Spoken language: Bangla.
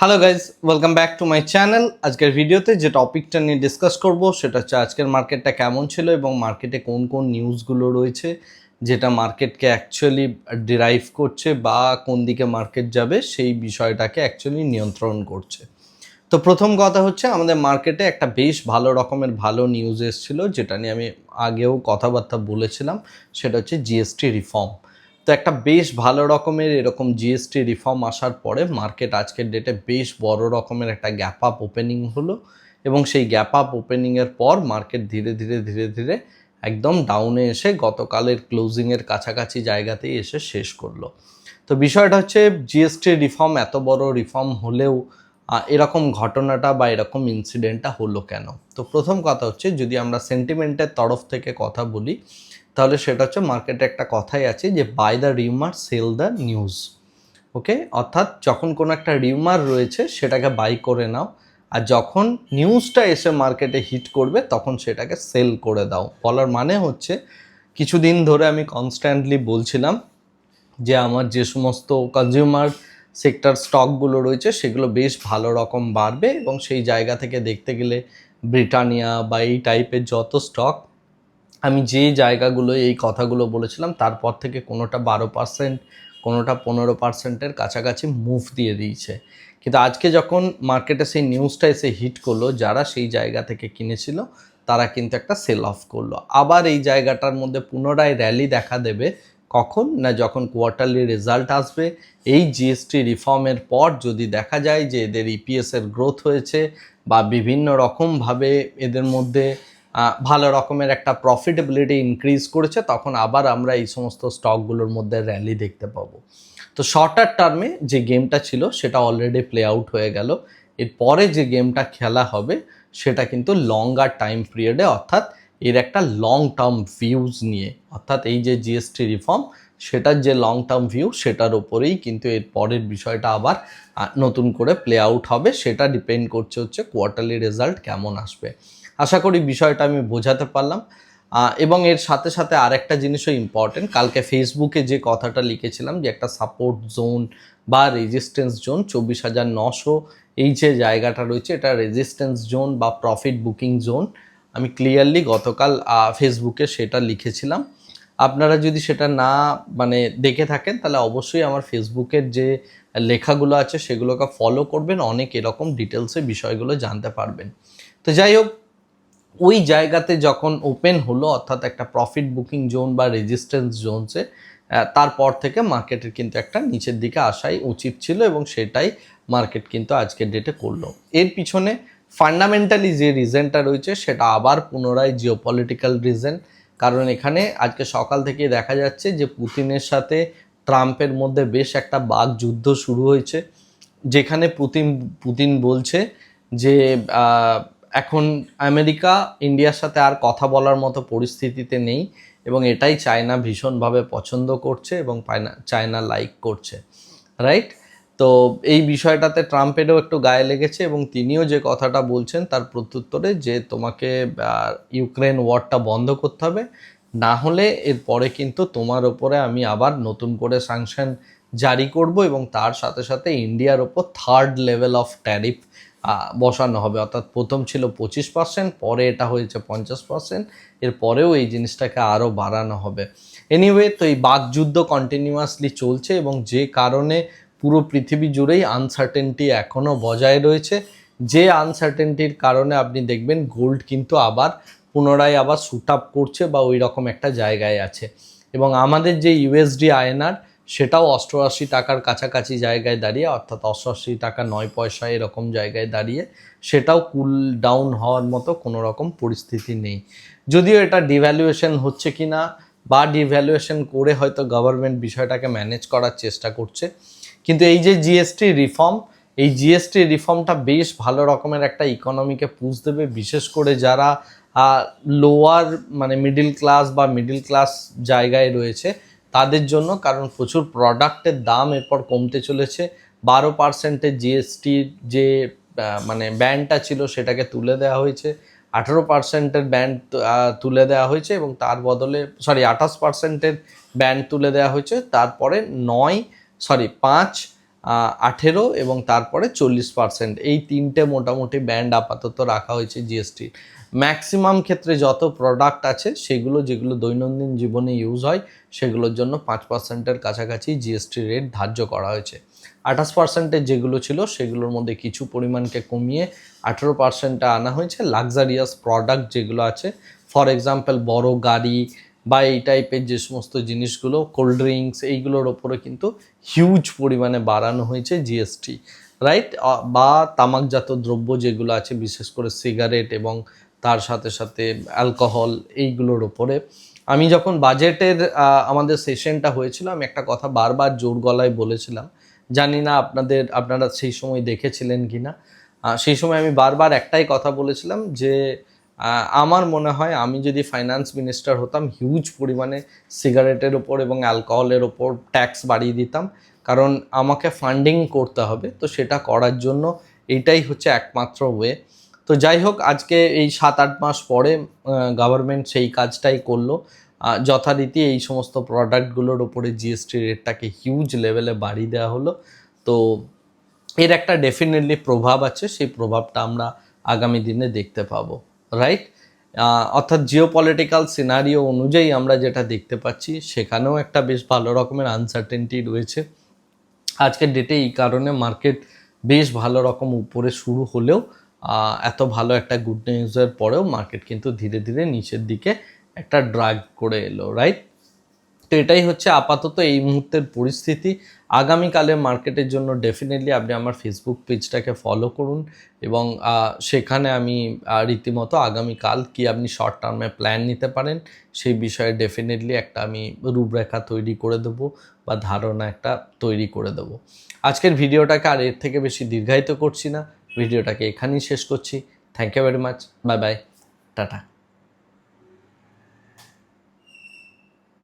Hello guys welcome back to my channel আজকের ভিডিওতে যে টপিকটা নিয়ে ডিসকাস করব, সেটা হচ্ছে আজকের মার্কেটটা কেমন ছিল এবং মার্কেটে কোন কোন নিউজগুলো রয়েছে, যেটা মার্কেটকে অ্যাকচুয়ালি ডিরাইভ করছে বা কোন দিকে মার্কেট যাবে, সেই বিষয়টাকে অ্যাকচুয়ালি নিয়ন্ত্রণ করছে। তো প্রথম কথা হচ্ছে, আমাদের মার্কেটে একটা বেশ ভালো রকমের ভালো নিউজ এসেছিল, যেটা নিয়ে আমি আগেও কথাবার্তা বলেছিলাম, সেটা হচ্ছে জিএসটি রিফর্ম তো একটা বেশ ভালো রকমের এরকম জিএসটি রিফর্ম আসার পরে মার্কেট আজকের ডেটে বেশ বড় রকমের একটা গ্যাপ আপ ওপেনিং হলো এবং সেই গ্যাপ আপ ওপেনিংয়ের পর মার্কেট ধীরে ধীরে ধীরে ধীরে একদম ডাউনে এসে গতকালের ক্লোজিংয়ের কাছাকাছি জায়গাতেই এসে শেষ করল। তো বিষয়টা হচ্ছে জিএসটি রিফর্ম এত বড় রিফর্ম হলেও এরকম ঘটনাটা বা এরকম ইনসিডেন্টটা হলো কেন? তো প্রথম কথা হচ্ছে যদি আমরা সেন্টিমেন্টের তরফ থেকে কথা বলি তাহলে সেটা হচ্ছে মার্কেটে একটা কথাই আছে যে buy the rumour sell the news okay অর্থাৎ যখন কোনো একটা রিউমার রয়েছে, সেটাকে বাই করে নাও। আর যখন নিউজটা এসে মার্কেটে হিট করবে, তখন সেটাকে সেল করে দাও। বলার মানে হচ্ছে, কিছুদিন ধরে আমি কনস্ট্যান্টলি বলছিলাম যে, আমার যে সমস্ত কনজিউমার সেক্টর স্টকগুলো রয়েছে, সেগুলো বেশ ভালো রকম বাড়বে এবং সেই জায়গা থেকে দেখতে গেলে ব্রিটানিয়া বা এই টাইপের যত স্টক আমি যে জায়গাগুলো এই কথাগুলো বলেছিলাম, তারপর থেকে কোনোটা বারো পার্সেন্ট কোনোটা পনেরো পার্সেন্টের কাছাকাছি মুভ দিয়ে দিয়েছে। কিন্তু আজকে যখন মার্কেটে সেই নিউজটা এসে হিট করল, যারা সেই জায়গা থেকে কিনেছিল, তারা কিন্তু একটা সেল অফ করল। আবার এই জায়গাটার মধ্যে পুনরায় র্যালি দেখা দেবে কখন? না যখন কোয়ার্টারলি রেজাল্ট আসবে? এই জিএসটি রিফর্মের পর যদি দেখা যায় যে এদের ইপিএসের গ্রোথ হয়েছে, বা বিভিন্ন রকমভাবে এদের মধ্যে ভালো রকমের একটা প্রফিটেবিলিটি ইনক্রিজ করেছে, তখন আবার আমরা এই সমস্ত স্টকগুলোর মধ্যে র্যালি দেখতে পাবো। তো শর্টার টার্মে যে গেমটা ছিল, সেটা অলরেডি প্লে আউট হয়ে গেল। এরপরে যে গেমটা খেলা হবে, সেটা কিন্তু লঙ্গার টাইম পিরিয়ডে অর্থাৎ এর একটা লং টার্ম ভিউজ নিয়ে, অর্থাৎ এই যে জিএসটি রিফর্ম সেটার যে লং টার্ম ভিউ সেটার ওপরেই কিন্তু এর পরের বিষয়টা আবার নতুন করে প্লে আউট হবে। সেটা ডিপেন্ড করছে হচ্ছে কোয়ার্টারলি রেজাল্ট কেমন আসবে। আশা করি বিষয়টা আমি বোঝাতে পারলাম। এবং এর সাথে সাথে আরেকটা জিনিসও ইম্পর্টেন্ট কালকে ফেসবুকে যে কথাটা লিখেছিলাম যে একটা সাপোর্ট জোন বা রেজিস্ট্যান্স জোন চব্বিশ হাজার নশো এই যে জায়গাটা রয়েছে, এটা রেজিস্ট্যান্স জোন বা প্রফিট বুকিং জোন আমি ক্লিয়ারলি গতকাল ফেসবুকে সেটা লিখেছিলাম। আপনারা যদি সেটা না মানে দেখে থাকেন, তাহলে অবশ্যই আমার ফেসবুকের যে লেখাগুলো আছে, সেগুলোকে ফলো করবেন। অনেক এরকম ডিটেলসে বিষয়গুলো জানতে পারবেন। তো যাই হোক ওই জায়গাতে যখন ওপেন হলো, অর্থাৎ একটা প্রফিট বুকিং জোন বা রেজিস্ট্যান্স জোনসে তারপর থেকে মার্কেটের কিন্তু একটা নিচের দিকে আসাই উচিত ছিল এবং সেটাই মার্কেট কিন্তু আজকের ডেটে করল। এর পিছনে ফান্ডামেন্টালি যে রিজনটা রয়েছে, সেটা আবার পুনরায় জিওপলিটিক্যাল রিজন কারণ এখানে আজকে সকাল থেকে দেখা যাচ্ছে যে পুতিনের সাথে ট্রাম্পের মধ্যে বেশ একটা বাঘ যুদ্ধ শুরু হয়েছে, যেখানে পুতিন পুতিন বলছে যে এখন আমেরিকা, ইন্ডিয়ার সাথে আর কথা বলার মতো পরিস্থিতিতে নেই এবং এটাই চায়না ভীষণভাবে পছন্দ করছে এবং চায়না লাইক করছে রাইট তো এই বিষয়টাতে ট্রাম্পেরও একটু গায়ে লেগেছে এবং তিনিও যে কথাটা বলছেন তার প্রত্যুত্তরে যে তোমাকে ইউক্রেন ওয়ারটা বন্ধ করতে হবে, না হলে এরপরে কিন্তু তোমার ওপরে আমি আবার নতুন করে স্যাংশন জারি করব এবং তার সাথে সাথে ইন্ডিয়ার ওপর থার্ড লেভেল অফ ট্যারিফ বসানো হবে। অর্থাৎ প্রথম ছিল পঁচিশ পার্সেন্ট পরে এটা হয়েছে পঞ্চাশ পার্সেন্ট এর পরেও এই জিনিসটাকে আরও বাড়ানো হবে। এনিওয়ে তো এই বাকযুদ্ধ কন্টিনিউয়াসলি চলছে এবং যে কারণে পুরো পৃথিবী জুড়েই আনসার্টেনটি এখনও বজায় রয়েছে। যে আনসার্টেনটির কারণে আপনি দেখবেন গোল্ড কিন্তু আবার পুনরায় আবার শুট আপ করছে বা ওই রকম একটা জায়গায় আছে। এবং আমাদের যে ইউএসডি আয়নার সেটাও অষ্টআশি টাকার কাছাকাছি জায়গায় দাঁড়িয়ে, অর্থাৎ অষ্টআশি টাকা নয় পয়সা এরকম জায়গায় দাঁড়িয়ে সেটাও কুল ডাউন হওয়ার মতো কোনো রকম পরিস্থিতি নেই। যদিও এটা ডিভ্যালুয়েশন হচ্ছে কি না বা ডিভ্যালুয়েশন করে হয়তো গভর্নমেন্ট বিষয়টাকে ম্যানেজ করার চেষ্টা করছে, কিন্তু এই যে জিএসটি রিফর্ম এই জিএসটি রিফর্মটা বেশ ভালো রকমের একটা ইকোনমিকে পুষ দেবে, বিশেষ করে যারা লোয়ার মানে মিডিল ক্লাস বা মিডিল ক্লাস জায়গায় রয়েছে তাদের জন্য, কারণ প্রচুর প্রোডাক্টের দাম এরপর কমতে চলেছে। বারো পার্সেন্টের জিএসটির যে মানে ব্যান্ডটা ছিল সেটাকে তুলে দেওয়া হয়েছে। আঠেরো পার্সেন্টের ব্যান্ড তুলে দেওয়া হয়েছে এবং তার বদলে সরি আঠাশ পার্সেন্টের ব্যান্ড তুলে দেওয়া হয়েছে। তারপরে নয় সরি পাঁচ আঠেরো এবং তারপরে চল্লিশ পার্সেন্ট এই তিনটে মোটামুটি ব্যান্ড আপাতত রাখা হয়েছে জিএসটির ম্যাক্সিমাম ক্ষেত্রে যত প্রোডাক্ট আছে, সেগুলো যেগুলো দৈনন্দিন জীবনে ইউজ হয়, সেগুলোর জন্য পাঁচ পার্সেন্টের কাছাকাছি জিএসটি রেট ধার্য করা হয়েছে। আঠাশ পার্সেন্টের যেগুলো ছিল, সেগুলোর মধ্যে কিছু পরিমাণকে কমিয়ে আঠেরো পার্সেন্টটা আনা হয়েছে। লাক্সারিয়াস প্রোডাক্ট যেগুলো আছে ফর এক্সাম্পল বড় গাড়ি বা এই টাইপের যে সমস্ত জিনিসগুলো কোল্ড ড্রিঙ্কস এইগুলোর ওপরে কিন্তু হিউজ পরিমাণে বাড়ানো হয়েছে জিএসটি রাইট বা তামাকজাত দ্রব্য যেগুলো আছে, বিশেষ করে সিগারেট এবং তার সাথে সাথে অ্যালকোহল এইগুলোর ওপরে আমি যখন বাজেটের আমাদের সেশনটা হয়েছিল, আমি একটা কথা বারবার জোর গলায় বলেছিলাম, জানি না আপনাদের, আপনারা সেই সময় দেখেছিলেন কি না সেই সময় আমি বারবার একটাই কথা বলেছিলাম যে আমার মনে হয় আমি যদি ফাইন্যান্স মিনিস্টার হতাম হিউজ পরিমাণে সিগারেটের ওপর এবং অ্যালকোহলের ওপর ট্যাক্স বাড়িয়ে দিতাম, কারণ আমাকে ফান্ডিং করতে হবে, তো সেটা করার জন্য এইটাই হচ্ছে একমাত্র ওয়ে তো যাই হোক, আজকে এই সাত আট মাস পরে গভর্নমেন্ট সেই কাজটাই করল। যথারীতি এই সমস্ত প্রোডাক্টগুলোর ওপরে জিএসটি রেটটাকে হিউজ লেভেলে বাড়িয়ে দেওয়া হলো। তো এর একটা ডেফিনেটলি প্রভাব আছে, সেই প্রভাবটা আমরা আগামী দিনে দেখতে পাবো রাইট অর্থাৎ জিও পলিটিক্যাল সিনারিও অনুযায়ী আমরা যেটা দেখতে পাচ্ছি, সেখানেও একটা বেশ ভালো রকমের আনসার্টেনটি রয়েছে। আজকের ডেটে এই কারণে মার্কেট বেশ ভালো রকম উপরে শুরু হলেও এত ভালো একটা গুড নিউজের পরেও মার্কেট কিন্তু ধীরে ধীরে নিচের দিকে একটা ড্রাগ করে এলো রাইট তো এটাই হচ্ছে আপাতত এই মুহূর্তের পরিস্থিতি। আগামীকালে মার্কেটের জন্য ডেফিনেটলি আপনি আমার ফেসবুক পেজটাকে ফলো করুন এবং সেখানে আমি রীতিমতো আগামীকাল কি আপনি শর্ট টার্মে প্ল্যান নিতে পারেন, সেই বিষয়ে ডেফিনেটলি একটা আমি রূপরেখা তৈরি করে দেবো বা ধারণা একটা তৈরি করে দেবো। আজকের ভিডিওটাকে আর এর থেকে বেশি দীর্ঘায়িত করছি না। ভিডিওটাকে এখানেই শেষ করছি। Thank you very much bye bye tata